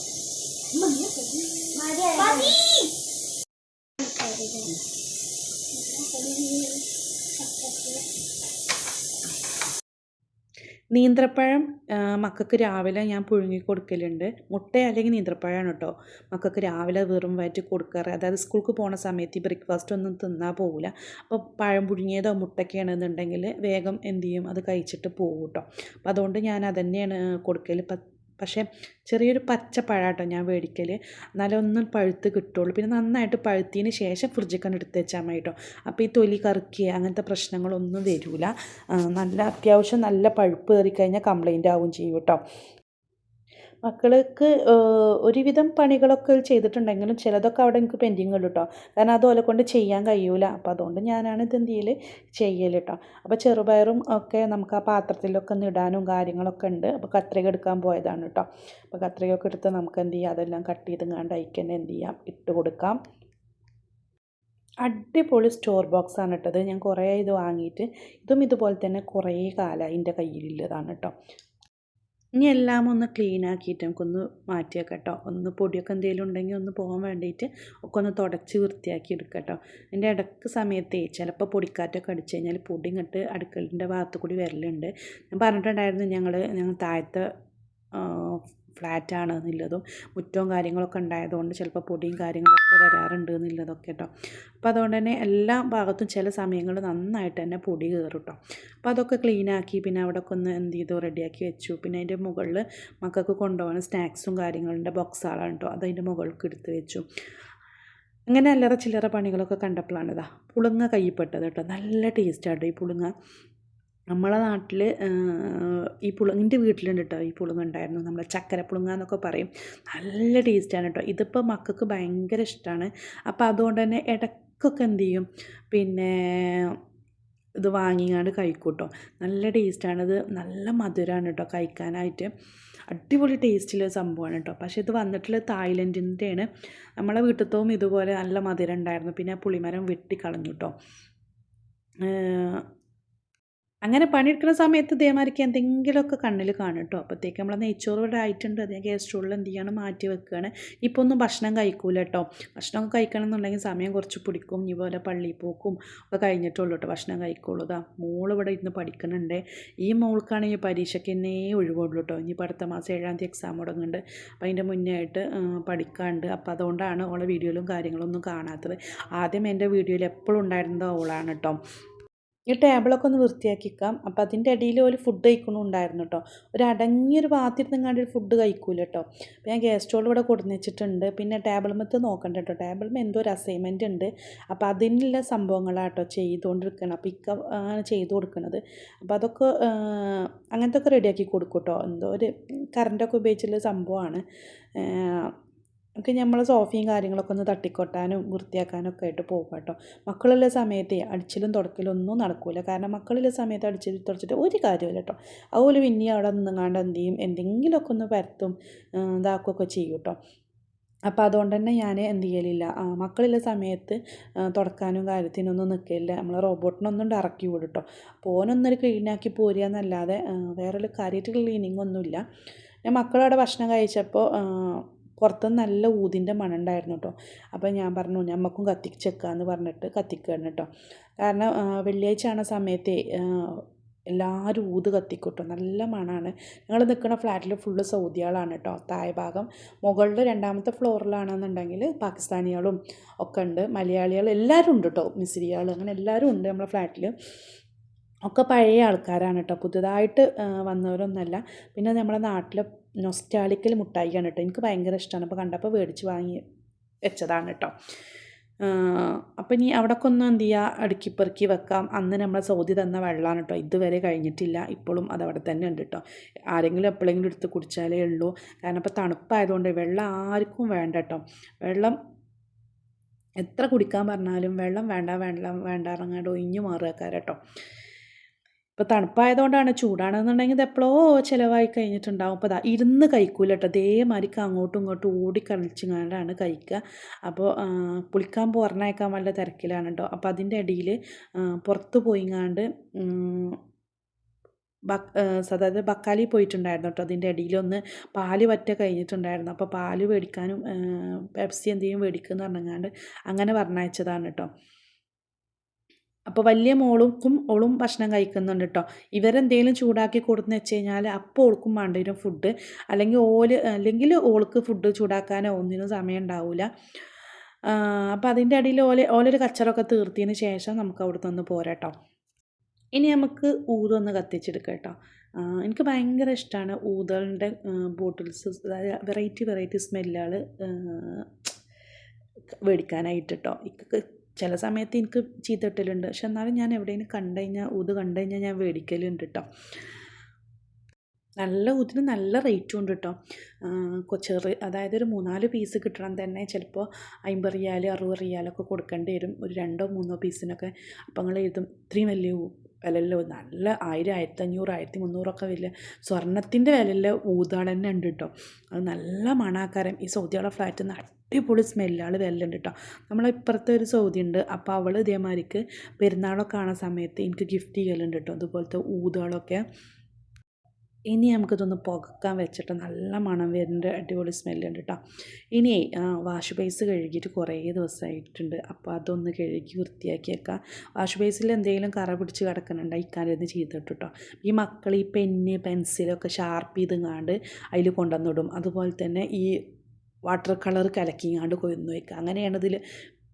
[SPEAKER 1] നീന്ത്രപ്പഴം മക്കൾക്ക് രാവിലെ ഞാൻ പുഴുങ്ങി കൊടുക്കലുണ്ട്. മുട്ട അല്ലെങ്കിൽ നീന്ത്രപ്പഴമാണ് കേട്ടോ മക്കൾക്ക് രാവിലെ വെറും വയറ്റി കൊടുക്കാറ്. അതായത് സ്കൂൾക്ക് പോണ സമയത്ത് ബ്രേക്ക്ഫാസ്റ്റ് ഒന്നും തിന്നാൽ പോകില്ല അപ്പോൾ പഴം പുഴുങ്ങിയതോ മുട്ടക്കെയാണെന്നുണ്ടെങ്കിൽ വേഗം എന്ത് ചെയ്യും? അത് കഴിച്ചിട്ട് പോകും കേട്ടോ അപ്പോൾ അതുകൊണ്ട് ഞാൻ അതന്നെയാണ് കൊടുക്കൽ പക്ഷേ ചെറിയൊരു പച്ച പഴാട്ടോ ഞാൻ മേടിക്കൽ എന്നാലേ ഒന്നും പഴുത്ത് കിട്ടുള്ളൂ. പിന്നെ നന്നായിട്ട് പഴുത്തതിന് ശേഷം ഫ്രിഡ്ജിൽ എടുത്ത് വെച്ചാൽ മതി കേട്ടോ അപ്പോൾ ഈ തൊലി കറുക്കുക അങ്ങനത്തെ പ്രശ്നങ്ങളൊന്നും വരില്ല നല്ല അത്യാവശ്യം നല്ല പഴുപ്പ് കയറി കഴിഞ്ഞാൽ കംപ്ലൈന്റ് ആവും ചെയ്യും കേട്ടോ മക്കൾക്ക് ഒരുവിധം പണികളൊക്കെ ചെയ്തിട്ടുണ്ടെങ്കിലും ചിലതൊക്കെ അവിടെ എനിക്ക് പെൻഡിങ് ഉള്ളൂ കേട്ടോ കാരണം അത് ഓലെ കൊണ്ട് ചെയ്യാൻ കഴിയൂല. അപ്പോൾ അതുകൊണ്ട് ഞാനാണ് ഇത് എന്ത് ചെയ്യൽ കേട്ടോ അപ്പോൾ ചെറുപയറും ഒക്കെ നമുക്ക് ആ പാത്രത്തിലൊക്കെ ഇടാനും കാര്യങ്ങളൊക്കെ ഉണ്ട്. അപ്പോൾ കത്രിക എടുക്കാൻ പോയതാണ് കേട്ടോ അപ്പോൾ കത്രികയൊക്കെ എടുത്ത് നമുക്ക് എന്ത് ചെയ്യാം? അതെല്ലാം കട്ട് ചെയ്ത് കണ്ട് അയക്കന്നെ എന്ത് ചെയ്യാം? ഇട്ട് കൊടുക്കാം. അടിപൊളി സ്റ്റോർ ബോക്സ് ആണ് കേട്ടത് ഞാൻ കുറേ ഇത് വാങ്ങിയിട്ട് ഇതും ഇതുപോലെ തന്നെ കുറേ കാലമായി എന്റെ കയ്യിലുള്ളതാണ് കേട്ടോ ഇനി എല്ലാം ഒന്ന് ക്ലീൻ ആക്കിയിട്ട് നമുക്കൊന്ന് മാറ്റി കേട്ടോ ഒന്ന് പൊടിയൊക്കെ എന്തെങ്കിലും ഉണ്ടെങ്കിൽ ഒന്ന് പോകാൻ വേണ്ടിയിട്ട് ഒക്കെ ഒന്ന് തുടച്ച് വൃത്തിയാക്കി എടുക്കാം കേട്ടോ എന്റെ ഇടയ്ക്ക് സമയത്തേ ചിലപ്പോൾ പൊടിക്കാറ്റൊക്കെ അടിച്ച് കഴിഞ്ഞാൽ പൊടി ഇങ്ങോട്ട് അടുക്കളന്റെ ഭാഗത്ത് കൂടി വരലുണ്ട്. ഞാൻ പറഞ്ഞിട്ടുണ്ടായിരുന്നു ഞങ്ങൾ ഞങ്ങൾ താഴത്തെ ഫ്ലാറ്റാണ് എന്നുള്ളതും മുറ്റവും കാര്യങ്ങളൊക്കെ ഉണ്ടായതുകൊണ്ട് ചിലപ്പോൾ പൊടിയും കാര്യങ്ങളൊക്കെ വരാറുണ്ട് എന്നുള്ളതൊക്കെ കേട്ടോ. അപ്പോൾ അതുകൊണ്ട് തന്നെ എല്ലാ ഭാഗത്തും ചില സമയങ്ങളിൽ നന്നായിട്ട് തന്നെ പൊടി കയറും കേട്ടോ അപ്പോൾ അതൊക്കെ ക്ലീനാക്കി പിന്നെ അവിടെ ഒക്കെ ഒന്ന് എന്ത് ചെയ്തു? റെഡിയാക്കി വെച്ചു. പിന്നെ അതിന്റെ മുകളിൽ മക്കൾക്ക് കൊണ്ടുപോകുന്ന സ്നാക്സും കാര്യങ്ങളുടെ ബോക്സുകളാണ് കേട്ടോ. അതതിന്റെ മുകളിലേക്ക് എടുത്ത് വെച്ചു. അങ്ങനെ അല്ലറ ചില്ലറ പണികളൊക്കെ കണ്ടപ്പോഴാണ് ഇതാ പുളുങ്ങ കയ്യിൽപ്പെട്ടത് കേട്ടോ. നല്ല ടേസ്റ്റാണ് ഈ പുളുങ്ങ. നമ്മളെ നാട്ടിൽ ഈ പുളുങ്ങ എന്റെ വീട്ടിലുണ്ട് കേട്ടോ ഈ പുളുങ്ങ ഉണ്ടായിരുന്നു നമ്മളെ ചക്കര പുളുങ്ങ എന്നൊക്കെ പറയും. നല്ല ടേസ്റ്റാണ് കേട്ടോ ഇതിപ്പോൾ മക്കൾക്ക് ഭയങ്കര ഇഷ്ടമാണ് അപ്പോൾ അതുകൊണ്ട് തന്നെ ഇടയ്ക്കൊക്കെ എന്ത് ചെയ്യും? പിന്നെ ഇത് വാങ്ങിങ്ങാണ്ട് കഴിക്കും കേട്ടോ നല്ല ഇത് നല്ല മധുരമാണ് കേട്ടോ കഴിക്കാനായിട്ട്. അടിപൊളി ടേസ്റ്റിലെ സംഭവമാണ് കേട്ടോ പക്ഷേ ഇത് വന്നിട്ടുള്ള തായ്ലൻഡിന്റെയാണ് നമ്മളെ വീട്ടിലത്തവും ഇതുപോലെ നല്ല മധുരം ഉണ്ടായിരുന്നു. പിന്നെ പുളിമരം വെട്ടിക്കളഞ്ഞു കേട്ടോ അങ്ങനെ പണിയെടുക്കുന്ന സമയത്ത് ഇതേമാതിരിക്ക് എന്തെങ്കിലുമൊക്കെ കണ്ണിൽ കാണും കേട്ടോ അപ്പോഴത്തേക്ക് നമ്മൾ നെയ്ച്ചോറ് ഇവിടെ ആയിട്ടുണ്ട്. അത് ഞാൻ ഗ്യാസ് സ്റ്റോളിൽ എന്ത് ചെയ്യണം മാറ്റി വെക്കുകയാണ് ഇപ്പോൾ ഒന്നും ഭക്ഷണം കഴിക്കൂല കേട്ടോ ഭക്ഷണമൊക്കെ കഴിക്കണം എന്നുണ്ടെങ്കിൽ സമയം കുറച്ച് പിടിക്കും. ഇതുപോലെ പള്ളിയിൽ പോക്കും ഒക്കെ കഴിഞ്ഞിട്ടുള്ളൂ കേട്ടോ ഭക്ഷണം കഴിക്കുള്ളൂ. ഇതാ മോളിവിടെ ഇന്ന് പഠിക്കുന്നുണ്ട്. ഈ മോൾക്കാണെങ്കിൽ പരീക്ഷയ്ക്ക് തന്നെ ഒഴിവുള്ളൂ കേട്ടോ ഇനിയിപ്പോൾ അടുത്ത മാസം ഏഴാം തീയതി എക്സാം തുടങ്ങുന്നുണ്ട് അപ്പോൾ അതിന്റെ മുന്നേ ആയിട്ട് പഠിക്കാണ്ട് അപ്പോൾ അതുകൊണ്ടാണ് ഓളെ വീഡിയോയിലും കാര്യങ്ങളൊന്നും കാണാത്തത്. ആദ്യം എന്റെ വീഡിയോയിൽ എപ്പോഴും ഉണ്ടായിരുന്നത് ഓളാണ് കേട്ടോ ഈ ടേബിളൊക്കെ ഒന്ന് വൃത്തിയാക്കിക്കാം അപ്പോൾ അതിന്റെ ഇടയിൽ ഒരു ഫുഡ് കഴിക്കണമുണ്ടായിരുന്നു കേട്ടോ ഒരു അടങ്ങിയൊരു ഭാഗത്തിരുന്നെങ്ങാണ്ട് ഒരു ഫുഡ് കഴിക്കൂല കേട്ടോ അപ്പോൾ ഞാൻ ഗ്യാസ് സ്റ്റോൾ ഇവിടെ കൊടുന്ന് വെച്ചിട്ടുണ്ട്. പിന്നെ ടേബിൾമത്ത് നോക്കണ്ട കേട്ടോ ടേബിൾമ എന്തോ ഒരു അസൈൻമെന്റ് ഉണ്ട്. അപ്പോൾ അതിനുള്ള സംഭവങ്ങളാട്ടോ ചെയ്തുകൊണ്ടിരിക്കണം അപ്പോൾ ഇക്ക ആണ് ചെയ്തു കൊടുക്കുന്നത് അപ്പോൾ അതൊക്കെ അങ്ങനത്തെ ഒക്കെ റെഡിയാക്കി കൊടുക്കും കേട്ടോ എന്തോ ഒരു കറണ്ടൊക്കെ ഉപയോഗിച്ചുള്ള സംഭവമാണ്. ഒക്കെ നമ്മൾ സോഫയും കാര്യങ്ങളൊക്കെ ഒന്ന് തട്ടിക്കൊട്ടാനും വൃത്തിയാക്കാനും ഒക്കെ ആയിട്ട് പോകും കേട്ടോ. മക്കളുള്ള സമയത്ത് അടിച്ചിലും തുടക്കലും ഒന്നും നടക്കില്ല കാരണം മക്കളുള്ള സമയത്ത് അടിച്ചിൽ തുടച്ചിട്ട് ഒരു കാര്യമില്ല കേട്ടോ. അതുപോലെ പിന്നെ അവിടെ നിന്നുങ്ങാണ്ട് എന്ത് ചെയ്യും? എന്തെങ്കിലുമൊക്കെ ഒന്ന് പരത്തും ഇതാക്കുകയൊക്കെ ചെയ്യും കേട്ടോ. അപ്പോൾ അതുകൊണ്ട് തന്നെ ഞാൻ എന്ത് ചെയ്യലില്ല. മക്കളുള്ള സമയത്ത് തുടക്കാനും കാര്യത്തിനൊന്നും നിൽക്കില്ല നമ്മൾ റോബോട്ടിനൊന്നും ഇറക്കി വിടും കേട്ടോ. അപ്പോൾ ഓനൊന്നൊരു ക്ലീനാക്കി പോരുക എന്നല്ലാതെ വേറൊരു കാര്യമായിട്ട് ക്ലീനിങ് ഒന്നുമില്ല. ഞാൻ മക്കളവിടെ ഭക്ഷണം കഴിച്ചപ്പോൾ പുറത്തുനിന്ന് നല്ല ഊതിന്റെ മണം ഉണ്ടായിരുന്നു കേട്ടോ. അപ്പോൾ ഞാൻ പറഞ്ഞു ഞമ്മക്കും കത്തിച്ചേക്കാന്ന് പറഞ്ഞിട്ട് കത്തിക്കുകയാണ് കേട്ടോ. കാരണം വെള്ളിയാഴ്ച ആണ സമയത്തെ എല്ലാവരും ഊത് കത്തിക്കൂട്ടോ നല്ല മണമാണ് ഞങ്ങൾ നിൽക്കുന്ന ഫ്ലാറ്റിൽ ഫുള്ള് സൗദികളാണ് കേട്ടോ. താഴെ ഭാഗം. മുകളിൽ രണ്ടാമത്തെ ഫ്ലോറിലാണെന്നുണ്ടെങ്കിൽ പാകിസ്ഥാനികളും ഒക്കെ ഉണ്ട്. മലയാളികൾ എല്ലാവരും ഉണ്ട് കേട്ടോ. മിസ്രികൾ അങ്ങനെ എല്ലാവരും ഉണ്ട് നമ്മളെ ഫ്ലാറ്റിൽ ഒക്കെ പഴയ ആൾക്കാരാണ് കേട്ടോ. പുതുതായിട്ട് വന്നവരൊന്നുമല്ല. പിന്നെ നമ്മുടെ നാട്ടിലെ നൊസ്റ്റാളിക്കൽ മുട്ടായിയാണ് കേട്ടോ എനിക്ക് ഭയങ്കര ഇഷ്ടമാണ് അപ്പോൾ കണ്ടപ്പോൾ മേടിച്ച് വാങ്ങി വെച്ചതാണ് കേട്ടോ അപ്പം ഇനി അവിടെയൊക്കെ ഒന്ന് എന്ത് ചെയ്യുക അടുക്കിപ്പെറുക്കി വെക്കാം. അന്ന് നമ്മൾ സൗദി തന്ന വെള്ളമാണ് കേട്ടോ ഇതുവരെ കഴിഞ്ഞിട്ടില്ല. ഇപ്പോഴും അത് അവിടെ തന്നെ ഉണ്ട് കേട്ടോ ആരെങ്കിലും എപ്പോഴെങ്കിലും എടുത്ത് കുടിച്ചാലേ ഉള്ളൂ. കാരണം ഇപ്പോൾ തണുപ്പായതുകൊണ്ട് വെള്ളം ആർക്കും വേണ്ട കേട്ടോ വെള്ളം എത്ര കുടിക്കാൻ പറഞ്ഞാലും വെള്ളം വേണ്ട വേണ്ട വേണ്ട ഇറങ്ങാണ്ട് ഒഴിഞ്ഞു മാറുക ഇപ്പോൾ തണുപ്പായതുകൊണ്ടാണ് ചൂടാണെന്നുണ്ടെങ്കിൽ ഇത് എപ്പോഴോ ചിലവായി കഴിഞ്ഞിട്ടുണ്ടാവും. അപ്പോൾ അതാ ഇരുന്ന് കഴിക്കൂല കേട്ടോ അതേമാതിരിക്ക് അങ്ങോട്ടും ഇങ്ങോട്ടും ഓടി കളിച്ചുകൊണ്ടാണ് കഴിക്കുക അപ്പോൾ പുളിക്കാൻ പറഞ്ഞയക്കാൻ വല്ല തിരക്കിലാണ് കേട്ടോ അപ്പോൾ അതിന്റെ ഇടയിൽ പുറത്ത് പോയിങ്ങാണ്ട് അതായത് ബക്കാലി പോയിട്ടുണ്ടായിരുന്നു കേട്ടോ. അതിന്റെ ഇടയിലൊന്ന് പാൽ വറ്റ കഴിഞ്ഞിട്ടുണ്ടായിരുന്നു. അപ്പോൾ പാൽ മേടിക്കാനും പെപ്സി എന്തെങ്കിലും മേടിക്കുമെന്ന് പറഞ്ഞങ്ങാണ്ട് അങ്ങനെ പറഞ്ഞയച്ചതാണ് കേട്ടോ. അപ്പോൾ വലിയ മോളും ഓളും ഭക്ഷണം കഴിക്കുന്നുണ്ട് കേട്ടോ ഇവരെന്തെങ്കിലും ചൂടാക്കി കൊടുത്തെന്ന് വെച്ച് കഴിഞ്ഞാൽ അപ്പോൾ ഓൾക്കും വേണ്ടിവരും ഫുഡ് അല്ലെങ്കിൽ ഓൽ അല്ലെങ്കിൽ ഓൾക്ക് ഫുഡ് ചൂടാക്കാനോ ഒന്നിനും സമയം ഉണ്ടാവില്ല അപ്പോൾ അതിന്റെ അടിയിൽ ഓല ഓലൊരു കച്ചറൊക്കെ തീർത്തതിന് ശേഷം നമുക്ക് അവിടെ നിന്ന് പോരാട്ടോ ഇനി നമുക്ക് ഊതൊന്ന് കത്തിച്ചെടുക്കാം കേട്ടോ എനിക്ക് ഭയങ്കര ഇഷ്ടമാണ് ഊതലിന്റെ ബോട്ടിൽസ് വെറൈറ്റി വെറൈറ്റി സ്മെല്ലുകൾ മേടിക്കാനായിട്ട് കേട്ടോ ചില സമയത്ത് എനിക്ക് ചീത്തട്ടലുണ്ട്. പക്ഷെ എന്നാലും ഞാൻ എവിടെയെങ്കിലും കണ്ടു കഴിഞ്ഞാൽ ഊത് കണ്ടു കഴിഞ്ഞാൽ ഞാൻ മേടിക്കലുണ്ട് കേട്ടോ നല്ല ഊതിന് നല്ല റേറ്റും ഉണ്ട് കേട്ടോ ചെറു അതായത് ഒരു മൂന്നാൽ പീസ് കിട്ടണം തന്നെ. ചിലപ്പോൾ അമ്പത് റിയാൽ അറുപത് റിയാലൊക്കെ കൊടുക്കേണ്ടി വരും. ഒരു രണ്ടോ മൂന്നോ പീസിനൊക്കെ അപ്പോൾ നിങ്ങൾ എഴുതും ഇത്രയും വലിയ വിലല്ലോ നല്ല ആയിരം ആയിരത്തി അഞ്ഞൂറ് ആയിരത്തി മുന്നൂറൊക്കെ വലിയ സ്വർണത്തിന്റെ വിലയിൽ ഊതാൾ തന്നെ ഉണ്ട് കേട്ടോ അത് നല്ല മണാക്കാരം. ഈ സൗദിയുടെ ഫ്ലാറ്റിൽ നിന്ന് അടിപൊളി സ്മെല്ലുകൾ വരലുണ്ട് കേട്ടോ നമ്മളെ ഇപ്പുറത്തെ ഒരു സൗദി ഉണ്ട് അപ്പോൾ അവൾ ഇതേമാതിരിക്ക് പെരുന്നാളൊക്കെ ആണ സമയത്ത് എനിക്ക് ഗിഫ്റ്റ് ചെയ്യലുണ്ട് കേട്ടോ അതുപോലത്തെ ഊതുകളൊക്കെ ഇനി നമുക്കിതൊന്ന് പുകക്കാൻ വെച്ചിട്ട് നല്ല മണം വരുന്നുണ്ട് അടിപൊളി സ്മെല്ലുണ്ട് കേട്ടോ ഇനി വാഷ് ബേസ് കഴുകിയിട്ട് കുറേ ദിവസമായിട്ടുണ്ട്. അപ്പോൾ അതൊന്ന് കഴുകി വൃത്തിയാക്കിയേക്കാം. വാഷ് ബേസിൽ എന്തെങ്കിലും കറ പിടിച്ച് കിടക്കുന്നുണ്ട്? ഇക്കാര്യം ചെയ്തിട്ട് കേട്ടോ ഈ മക്കൾ ഈ പെന്ന് പെൻസിലൊക്കെ ഷാർപ്പ് കാണ്ട് അതിൽ കൊണ്ടുവന്നിടും. അതുപോലെ തന്നെ ഈ വാട്ടർ കളർ കലക്കിങ്ങാണ്ട് കൊയ്ന്ന് വയ്ക്കുക. അങ്ങനെയാണ് ഇതിൽ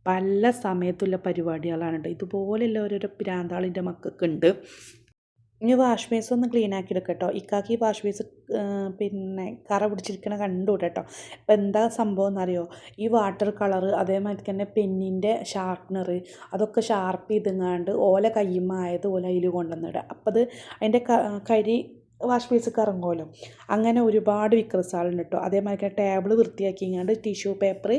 [SPEAKER 1] പല സമയത്തുള്ള പരിപാടികളാണ് കേട്ടോ ഇതുപോലെയുള്ള ഓരോരോ പ്രാന്താളിന്റെ മക്കൾക്കുണ്ട്. ഇനി വാഷ് ബേസ് ഒന്ന് ക്ലീൻ ആക്കി എടുക്കാം കേട്ടോ ഇക്കാക്കി വാഷ് ബേസ് പിന്നെ കറ പിടിച്ചിരിക്കണ കണ്ടു കേട്ടോ ഇപ്പം എന്താ സംഭവം എന്നറിയോ? ഈ വാട്ടർ കളർ അതേമാതിരി തന്നെ പെന്നിന്റെ ഷാർപ്പ്നർ അതൊക്കെ ഷാർപ്പ് ചെയ്തെങ്ങാണ്ട് ഓല കയ്യുമായത് ഓല അതിൽ കൊണ്ടുവന്നിടുക. അപ്പം അത് അതിന്റെ കരി വാഷ് ബേസിക്ക് ഇറങ്ങുമല്ലോ അങ്ങനെ ഒരുപാട് വിക്രസാളുണ്ട് കേട്ടോ. അതേമാതിരി ടേബിൾ വൃത്തിയാക്കിങ്ങാണ്ട് ടിഷ്യൂ പേപ്പർ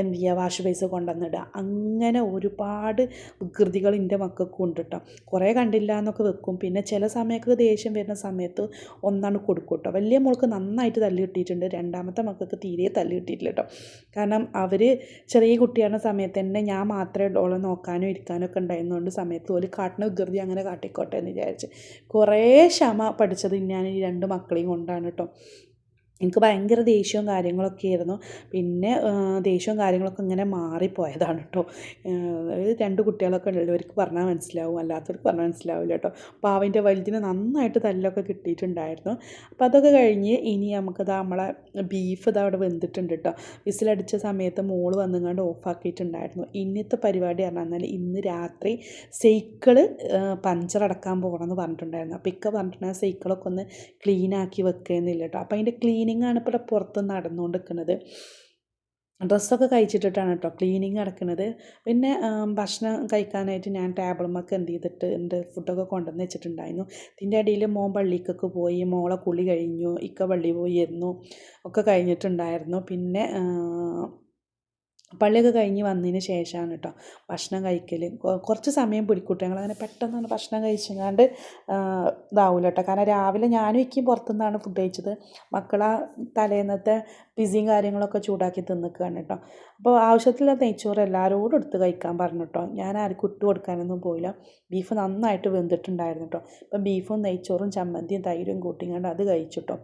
[SPEAKER 1] എന്ത് ചെയ്യുക വാഷ് ബേസ് കൊണ്ടുവന്നിടുക. അങ്ങനെ ഒരുപാട് വികൃതികൾ എന്റെ മക്കൾക്കും ഉണ്ട് കുറേ കണ്ടില്ല എന്നൊക്കെ വെക്കും. പിന്നെ ചില സമയമൊക്കെ ദേഷ്യം വരുന്ന സമയത്ത് ഒന്നാണ് കൊടുക്കും കേട്ടോ. വലിയ മോൾക്ക് നന്നായിട്ട് തല്ലി കിട്ടിയിട്ടുണ്ട്. രണ്ടാമത്തെ മക്കൾക്ക് തീരെ തല്ലി കിട്ടിയിട്ടില്ല കേട്ടോ. കാരണം അവർ ചെറിയ കുട്ടിയാണ് സമയത്ത് തന്നെ ഞാൻ മാത്രമേ ഓളെ നോക്കാനോ ഇരിക്കാനോ ഒക്കെ ഉണ്ടായിരുന്നുകൊണ്ട് സമയത്ത് ഒരു കാട്ടിന് വികൃതി അങ്ങനെ കാട്ടിക്കോട്ടെ എന്ന് വിചാരിച്ച് കുറേ ക്ഷമ പഠിച്ചത് ഞാൻ ഈ രണ്ട് മക്കളെയും കൊണ്ടാണ് കേട്ടോ. എനിക്ക് ഭയങ്കര ദേഷ്യവും കാര്യങ്ങളൊക്കെ ആയിരുന്നു. പിന്നെ ദേഷ്യവും കാര്യങ്ങളൊക്കെ ഇങ്ങനെ മാറിപ്പോയതാണ് കേട്ടോ രണ്ട് കുട്ടികളൊക്കെ ഉള്ളവർക്ക് പറഞ്ഞാൽ മനസ്സിലാവും. അല്ലാത്തവർക്ക് പറഞ്ഞാൽ മനസ്സിലാവില്ല കേട്ടോ പാവിന്റെ വലുതിന് നന്നായിട്ട് തല്ലൊക്കെ കിട്ടിയിട്ടുണ്ടായിരുന്നു. അപ്പം അതൊക്കെ കഴിഞ്ഞ് ഇനി നമുക്കത് നമ്മളെ ബീഫ് ഇത് അവിടെ വെന്തിട്ടുണ്ട് കേട്ടോ വിസിലടിച്ച സമയത്ത് മോൾ വന്നുകൊണ്ട് ഓഫാക്കിയിട്ടുണ്ടായിരുന്നു. ഇന്നത്തെ പരിപാടി പറഞ്ഞാൽ ഇന്ന് രാത്രി സൈക്കിൾ പഞ്ചർ അടക്കാൻ പോകണമെന്ന് പറഞ്ഞിട്ടുണ്ടായിരുന്നു. അപ്പോൾ ഇക്ക പറഞ്ഞിട്ടുണ്ടെങ്കിൽ സൈക്കിളൊക്കെ ഒന്ന് ക്ലീനാക്കി വെക്കുന്നില്ല കേട്ടോ അപ്പോൾ അതിന്റെ ക്ലീൻ ക്ലീനിങ്ങാണ് ഇപ്പോൾ പുറത്ത് നടന്നുകൊണ്ടിരിക്കുന്നത് ഡ്രസ്സൊക്കെ കഴിച്ചിട്ടിട്ടാണ് കേട്ടോ ക്ലീനിങ് നടക്കുന്നത് പിന്നെ ഭക്ഷണം കഴിക്കാനായിട്ട് ഞാൻ ടേബിളുമൊക്കെ എന്ത് ചെയ്തിട്ട് എന്റെ ഫുഡൊക്കെ കൊണ്ടുവന്ന് വെച്ചിട്ടുണ്ടായിരുന്നു. ഇതിന്റെ ഇടയിൽ മോൻ പള്ളിക്കൊക്കെ പോയി മോളെ കുളി കഴിഞ്ഞു ഇക്ക പള്ളി പോയിരുന്നു ഒക്കെ കഴിഞ്ഞിട്ടുണ്ടായിരുന്നു. പിന്നെ പള്ളിയൊക്കെ കഴിഞ്ഞ് വന്നതിന് ശേഷമാണ് കേട്ടോ ഭക്ഷണം കഴിക്കൽ കുറച്ച് സമയം പിടിക്കൂട്ടോ ഞങ്ങളങ്ങനെ പെട്ടെന്നാണ് ഭക്ഷണം കഴിച്ചാണ്ട് ഇതാവില്ല കേട്ടോ. കാരണം രാവിലെ ഞാനും ഇക്കും പുറത്തുനിന്നാണ് ഫുഡ് കഴിച്ചത്. മക്കളാ തലേന്നത്തെ പിസിയും കാര്യങ്ങളൊക്കെ ചൂടാക്കി തിന്നിക്കുകയാണ് കേട്ടോ. അപ്പോൾ ആവശ്യത്തിലുള്ള നെയ്ച്ചോറ് എല്ലാവരോടും എടുത്ത് കഴിക്കാൻ പറഞ്ഞു കേട്ടോ. ഞാൻ ആർക്കും ഇട്ട് കൊടുക്കാനൊന്നും പോയില്ല. ബീഫ് നന്നായിട്ട് വെന്തിട്ടുണ്ടായിരുന്നു കേട്ടോ. അപ്പം ബീഫും നെയ്ച്ചോറും ചമ്മന്തിയും തൈരും കൂട്ടിങ്ങാണ്ട് അത് കഴിച്ചു കേട്ടോ.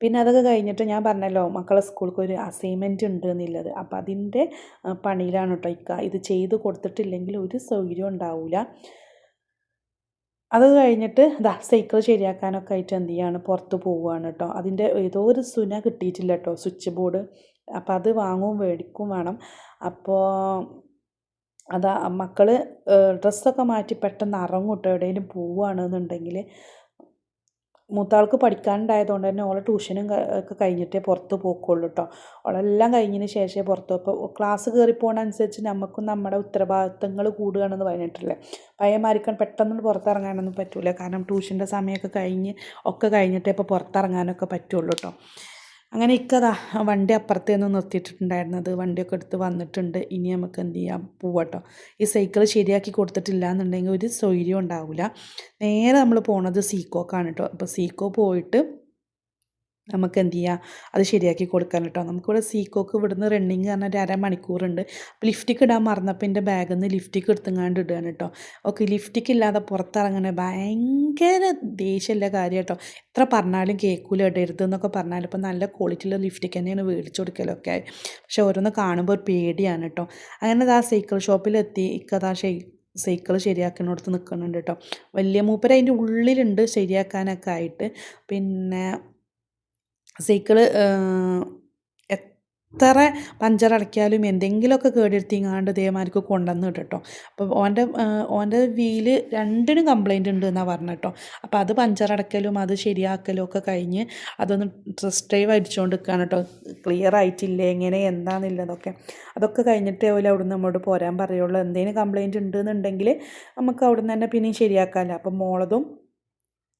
[SPEAKER 1] പിന്നെ അതൊക്കെ കഴിഞ്ഞിട്ട് ഞാൻ പറഞ്ഞല്ലോ മക്കളെ സ്കൂൾക്ക് ഒരു അസൈൻമെന്റ് ഉണ്ട് എന്നുള്ളത്. അപ്പം അതിന്റെ പണിയിലാണ് കേട്ടോ ഇക്ക. ഇത് ചെയ്ത് കൊടുത്തിട്ടില്ലെങ്കിൽ ഒരു സൗകര്യം ഉണ്ടാവില്ല അത് കഴിഞ്ഞിട്ട് ദാ സൈക്കിൾ ശരിയാക്കാനൊക്കെ ആയിട്ട് എന്ത് ചെയ്യാണ്? പുറത്ത് പോവുകയാണ് കേട്ടോ അതിന്റെ ഏതോ ഒരു സുന കിട്ടിയിട്ടില്ല കേട്ടോ സ്വിച്ച് ബോർഡ്. അപ്പോൾ അത് വാങ്ങും മേടിക്കും വേണം. അപ്പോൾ അതാ മക്കൾ ഡ്രസ്സൊക്കെ മാറ്റി പെട്ടെന്ന് ഇറങ്ങും കേട്ടോ എവിടെയെങ്കിലും പോവുകയാണെന്നുണ്ടെങ്കിൽ മൂത്താൾക്ക് പഠിക്കാനുണ്ടായതുകൊണ്ട് തന്നെ ഓളെ ട്യൂഷനും ഒക്കെ കഴിഞ്ഞിട്ടേ പുറത്ത് പോക്കുള്ളൂ കേട്ടോ ഓളെല്ലാം കഴിഞ്ഞതിന് ശേഷമേ പുറത്ത് ഇപ്പോൾ ക്ലാസ് കയറിപ്പോണനുസരിച്ച് നമുക്കും നമ്മുടെ ഉത്തരവാദിത്തങ്ങൾ കൂടുകയാണെന്ന് പറഞ്ഞിട്ടില്ലേ? പയ്യന്മാരിക്കാൻ പെട്ടെന്ന് പുറത്തിറങ്ങാനൊന്നും പറ്റില്ല കാരണം ട്യൂഷന്റെ സമയമൊക്കെ കഴിഞ്ഞ് ഒക്കെ കഴിഞ്ഞിട്ടേ ഇപ്പോൾ പുറത്തിറങ്ങാനൊക്കെ പറ്റുള്ളൂ കേട്ടോ അങ്ങനെ ഇക്കതാ വണ്ടി അപ്പുറത്തേന്ന് നിർത്തിയിട്ടുണ്ടായിരുന്നത്. വണ്ടിയൊക്കെ എടുത്ത് വന്നിട്ടുണ്ട്. ഇനി നമുക്ക് എന്ത് ചെയ്യാം? പോവാട്ടോ ഈ സൈക്കിൾ ശരിയാക്കി കൊടുത്തിട്ടില്ല എന്നുണ്ടെങ്കിൽ ഒരു സൗകര്യം ഉണ്ടാവില്ല നേരെ നമ്മൾ പോണത് സീക്കോക്കാണ് കേട്ടോ അപ്പോൾ സീക്കോ പോയിട്ട് നമുക്ക് എന്ത് ചെയ്യാം അത് ശരിയാക്കി കൊടുക്കാൻ കേട്ടോ നമുക്കിവിടെ സീക്കോക്ക് ഇവിടുന്ന് റണ്ണിങ് പറഞ്ഞാൽ ഒരു അരമണിക്കൂറുണ്ട്. അപ്പോൾ ലിഫ്റ്റിക്ക് ഇടാൻ മറന്നപ്പോൾ എന്റെ ബാഗിൽ നിന്ന് ലിഫ്റ്റിക്ക് എടുത്തുങ്ങാണ്ട് ഇടുകയാണ് കേട്ടോ ഓക്കെ ലിഫ്റ്റിക്ക് ഇല്ലാതെ പുറത്തിറങ്ങണേ ഭയങ്കര ദേഷ്യമില്ല കാര്യം കേട്ടോ എത്ര പറഞ്ഞാലും കേൾക്കൂല ഇടരുത് എന്നൊക്കെ പറഞ്ഞാലും ഇപ്പോൾ നല്ല ക്വാളിറ്റിയുള്ള ലിഫ്റ്റിക്ക് തന്നെയാണ് മേടിച്ചു കൊടുക്കലൊക്കെ. പക്ഷെ ഓരോന്ന് കാണുമ്പോൾ ഒരു പേടിയാണ് കേട്ടോ അങ്ങനെ ആ സൈക്കിൾ ഷോപ്പിലെത്തി ഇക്കതാ ഷെയ് സൈക്കിൾ ശരിയാക്കുന്നിടത്ത് നിൽക്കുന്നുണ്ട് കേട്ടോ വലിയ മൂപ്പര് അതിന്റെ ഉള്ളിലുണ്ട് ശരിയാക്കാനൊക്കെ ആയിട്ട്. പിന്നെ സൈക്കിൾ എത്ര പഞ്ചർ അടയ്ക്കാലും എന്തെങ്കിലുമൊക്കെ കേടെടുത്തിങ്ങാണ്ട് ഇതേമാതിരിക്ക് കൊണ്ടുവന്ന് കേട്ടോ അപ്പോൾ ഓന്റെ ഓന്റെ വീൽ രണ്ടിനും കംപ്ലൈന്റ് ഉണ്ട് എന്നാണ് പറഞ്ഞത് കേട്ടോ അപ്പോൾ അത് പഞ്ചർ അടയ്ക്കലും അത് ശരിയാക്കലും ഒക്കെ കഴിഞ്ഞ് അതൊന്ന് ടെസ്റ്റ് ഡ്രൈവ് അടിച്ചുകൊണ്ട് നിൽക്കുകയാണ് കേട്ടോ ക്ലിയർ ആയിട്ടില്ല എങ്ങനെ എന്താണെന്നുള്ളതൊക്കെ അതൊക്കെ കഴിഞ്ഞിട്ടേ ഓൽ അവിടുന്ന് നമ്മോട് പോരാൻ പറയുള്ളൂ. എന്തെങ്കിലും കംപ്ലൈന്റ് ഉണ്ടെന്നുണ്ടെങ്കിൽ നമുക്ക് അവിടുന്ന് തന്നെ പിന്നെയും ശരിയാക്കാമല്ലോ അപ്പം മോളതും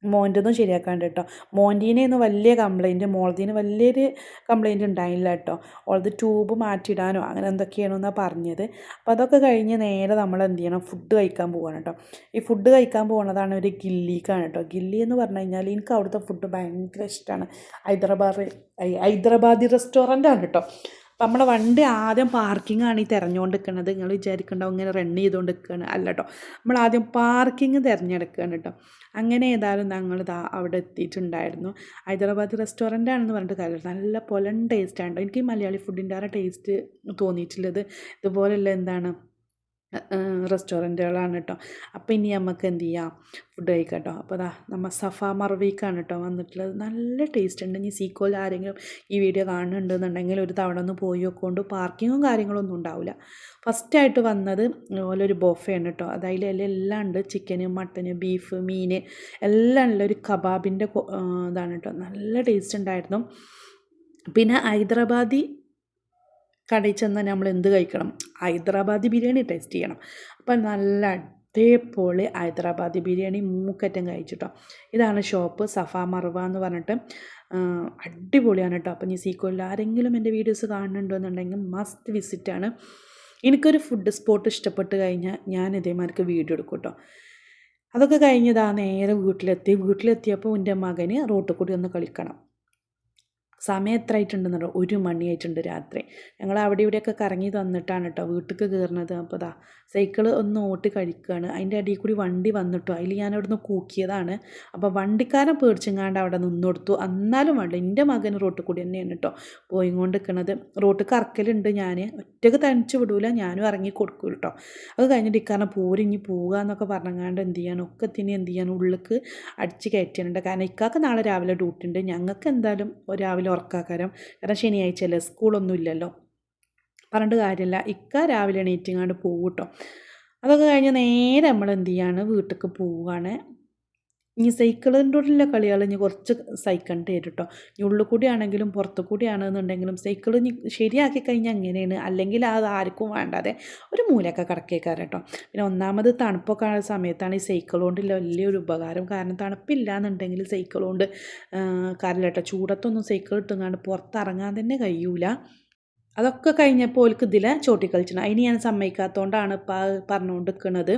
[SPEAKER 1] മോന്റെതും ശരിയാക്കാണ്ട് കേട്ടോ മോന്റീനേന്ന് വലിയ കംപ്ലയിന്റ് മോളതീന് വലിയൊരു കംപ്ലൈന്റ് ഉണ്ടായില്ല കേട്ടോ ഓളത് ട്യൂബ് മാറ്റിയിടാനോ അങ്ങനെ എന്തൊക്കെയാണെന്നാണ് പറഞ്ഞത്. അപ്പോൾ അതൊക്കെ കഴിഞ്ഞ് നേരെ നമ്മൾ എന്ത് ചെയ്യണം ഫുഡ് കഴിക്കാൻ പോവാണ് കേട്ടോ ഈ ഫുഡ് കഴിക്കാൻ പോകുന്നതാണ് ഒരു ഗില്ലിക്കാണ് കേട്ടോ ഗില്ലി എന്ന് പറഞ്ഞു കഴിഞ്ഞാൽ എനിക്ക് അവിടുത്തെ ഫുഡ് ഭയങ്കര ഇഷ്ടമാണ് ഹൈദരാബാദ് ഹൈദരാബാദി റെസ്റ്റോറന്റാണ് കേട്ടോ അപ്പം നമ്മളെ വണ്ടി ആദ്യം പാർക്കിംഗ് ആണ് ഈ തിരഞ്ഞുകൊണ്ട് നിൽക്കുന്നത് നിങ്ങൾ വിചാരിക്കണ്ടാവും ഇങ്ങനെ റൺ ചെയ്തുകൊണ്ട് നിൽക്കുകയാണ് അല്ല കേട്ടോ നമ്മൾ ആദ്യം പാർക്കിംഗ് തിരഞ്ഞെടുക്കുകയാണ് കേട്ടോ അങ്ങനെ ഏതായാലും ഞങ്ങൾ ഇതാ അവിടെ എത്തിയിട്ടുണ്ടായിരുന്നു. ഹൈദരാബാദ് റെസ്റ്റോറന്റ് ആണെന്ന് പറഞ്ഞിട്ട് കാര്യം നല്ല പൊലൻ ടേസ്റ്റാണ് എനിക്ക് മലയാളി ഫുഡിന്റെ ആ ടേസ്റ്റ് തോന്നിയിട്ടുള്ളത്. ഇതുപോലെയുള്ള എന്താണ് റെസ്റ്റോറന്റുകളാണ് കേട്ടോ. അപ്പോൾ ഇനി നമുക്ക് എന്ത് ചെയ്യാം? ഫുഡ് കഴിക്കാം കേട്ടോ അപ്പോൾ അതാ നമ്മൾ സഫ മറവീക്കാണ് കേട്ടോ വന്നിട്ടുള്ളത്. നല്ല ടേസ്റ്റ് ഉണ്ട്. ഇനി സീക്കോയിൽ ആരെങ്കിലും ഈ വീഡിയോ കാണുന്നുണ്ടെന്നുണ്ടെങ്കിൽ ഒരു തവണ ഒന്ന് പോയി വെക്കൊണ്ട് പാർക്കിങ്ങും കാര്യങ്ങളൊന്നും ഉണ്ടാവില്ല ഫസ്റ്റായിട്ട് വന്നത് ഓലൊരു ബോഫയാണ് കേട്ടോ. അതായത് എല്ലാം ഉണ്ട്. ചിക്കന് മട്ടന് ബീഫ് മീൻ എല്ലാം ഉള്ള ഒരു കബാബിന്റെ ഇതാണ് കേട്ടോ. നല്ല ടേസ്റ്റ് ഉണ്ടായിരുന്നു. പിന്നെ ഹൈദരാബാദി കടയിൽ ചെന്നാൽ നമ്മൾ എന്ത് കഴിക്കണം? ഹൈദരാബാദി ബിരിയാണി ടേസ്റ്റ് ചെയ്യണം. അപ്പം നല്ല അതേപോലെ ഹൈദരാബാദി ബിരിയാണി മൂക്കറ്റം കഴിച്ചിട്ടോ. ഇതാണ് ഷോപ്പ് സഫ മർവ എന്ന് പറഞ്ഞിട്ട്. അടിപൊളിയാണ് കേട്ടോ. അപ്പം ഈ സീക്കോയിൽ ആരെങ്കിലും എന്റെ വീഡിയോസ് കാണുന്നുണ്ടോ എന്നുണ്ടെങ്കിൽ മസ്റ്റ് വിസിറ്റാണ് എനിക്കൊരു ഫുഡ് സ്പോട്ട് ഇഷ്ടപ്പെട്ട് കഴിഞ്ഞാൽ ഞാൻ ഇതേമാർക്ക് വീഡിയോ എടുക്കും കേട്ടോ. അതൊക്കെ കഴിഞ്ഞതാ നേരെ വീട്ടിലെത്തി. വീട്ടിലെത്തിയപ്പോൾ എന്റെ മകന് റോട്ടിൽ കൂടി ഒന്ന് കളിക്കണം. സമയം എത്ര ആയിട്ടുണ്ടെന്നോ ഒരു മണിയായിട്ടുണ്ട് രാത്രി. ഞങ്ങൾ അവിടെ ഇവിടെയൊക്കെ കറങ്ങി തന്നിട്ടാണ് കേട്ടോ. വീട്ടിലേക്ക് കയറുന്നത്. അപ്പോൾ ദാ സൈക്കിൾ ഒന്ന് ഓട്ടി കഴിക്കുകയാണ് അതിന്റെ അടിയിൽ കൂടി വണ്ടി വന്നിട്ടോ. അതിൽ ഞാൻ അവിടെ നിന്ന് കൂക്കിയതാണ്. അപ്പോൾ വണ്ടിക്കാരൻ പേടിച്ചെങ്ങാണ്ട് അവിടെ നിന്ന് കൊടുത്തു. എന്നാലും വേണ്ട എന്റെ മകൻ റോട്ടിൽ കൂടി തന്നെയാണ് കേട്ടോ പോയി കൊണ്ട് നിൽക്കുന്നത് റോട്ടിൽ കറക്കലുണ്ട് ഞാൻ ഒറ്റയ്ക്ക് തനിച്ച് വിടൂല. ഞാനും ഇറങ്ങി കൊടുക്കും കേട്ടോ. അത് കഴിഞ്ഞിട്ട് ഇക്കാരണം പോരിഞ്ഞ് പോവുക എന്നൊക്കെ പറഞ്ഞങ്ങാണ്ട് എന്ത് ചെയ്യാൻ ഒക്കെ തന്നെ എന്ത് ചെയ്യാൻ ഉള്ളിലേക്ക് അടിച്ച് കയറ്റിയിട്ടുണ്ട്. കാരണം ഇക്കാക്ക് നാളെ രാവിലെ ഡ്യൂട്ടി ഉണ്ട്. ഞങ്ങൾക്ക് എന്തായാലും രാവിലെ ഉറക്കാക്കാരം. കാരണം ശനിയാഴ്ചയല്ലേ സ്കൂളൊന്നും ഇല്ലല്ലോ. പറഞ്ഞിട്ട് കാര്യമില്ല ഇക്ക രാവിലെ എണീറ്റിങ്ങാണ്ട് പോകും കേട്ടോ അതൊക്കെ കഴിഞ്ഞ് നേരെ നമ്മൾ എന്ത് ചെയ്യാണ് വീട്ടിലേക്ക് പോവുകയാണ്. ഇനി സൈക്കിളിന്റെ ഉള്ളിലെ കളികൾ ഇനി കുറച്ച് സൈക്കണ്ട് തരും കേട്ടോ ഇനി ഉള്ളിൽ കൂടി ആണെങ്കിലും പുറത്തു കൂടിയാണെന്നുണ്ടെങ്കിലും സൈക്കിൾ ഇനി ശരിയാക്കി കഴിഞ്ഞാൽ അങ്ങനെയാണ് അല്ലെങ്കിൽ അത് ആർക്കും വേണ്ടാതെ ഒരു മൂലയൊക്കെ കിടക്കേക്കാരം കേട്ടോ പിന്നെ ഒന്നാമത് തണുപ്പൊക്കെ ആ സമയത്താണ് ഈ സൈക്കിൾ കൊണ്ടുള്ള വലിയൊരു ഉപകാരം. കാരണം തണുപ്പില്ല എന്നുണ്ടെങ്കിൽ സൈക്കിൾ കൊണ്ട് കാര്യമില്ല കേട്ടോ ചൂടത്തൊന്നും സൈക്കിൾ ഇട്ടുങ്ങാണ്ട് പുറത്തിറങ്ങാൻ തന്നെ കഴിയൂല. അതൊക്കെ കഴിഞ്ഞപ്പോൾ ഓൽക്ക് ഇതിലെ ചോട്ടി അതിന് ഞാൻ സമ്മതിക്കാത്തതുകൊണ്ടാണ് ഇപ്പം പറഞ്ഞുകൊണ്ട് നിൽക്കുന്നത്